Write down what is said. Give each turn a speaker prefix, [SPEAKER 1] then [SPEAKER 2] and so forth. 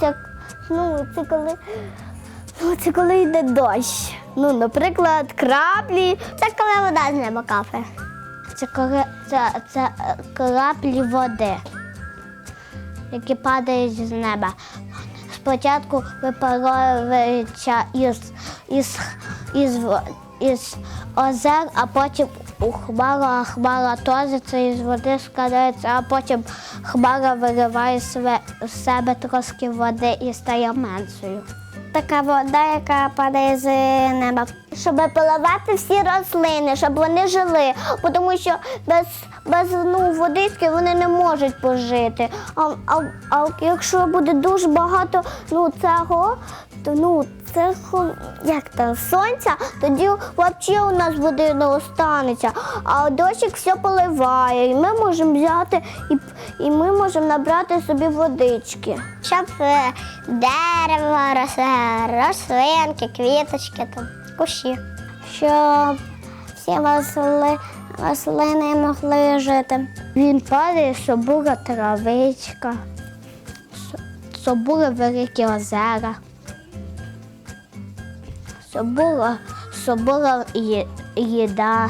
[SPEAKER 1] це коли, ну, це коли йде дощ. Ну, наприклад, краплі. Це коли вода з неба капає. Це коли це, це е, краплі води, які падають з неба. Спочатку випаровується із, із, із, із озер, а потім у хмару, а хмара тозиться із води складається, а потім хмара вириває з себе трошки води і стає меншою. Така вода, яка падає з неба. Щоб поливати всі рослини, щоб вони жили, тому що без, без ну, водички вони не можуть пожити. А, а, а якщо буде дуже багато ну, цього, то ну, цього, як то, сонця, тоді взагалі у нас води не останеться. А дощик все поливає, і ми можемо взяти і, і ми можемо набрати собі водички. Щоб е, дерево, рослинки, квіточки, там, кущі. Щоб всі росли, рослини могли жити. Він падає, щоб була травичка, щоб були великі озера. Щоб собола є, їда.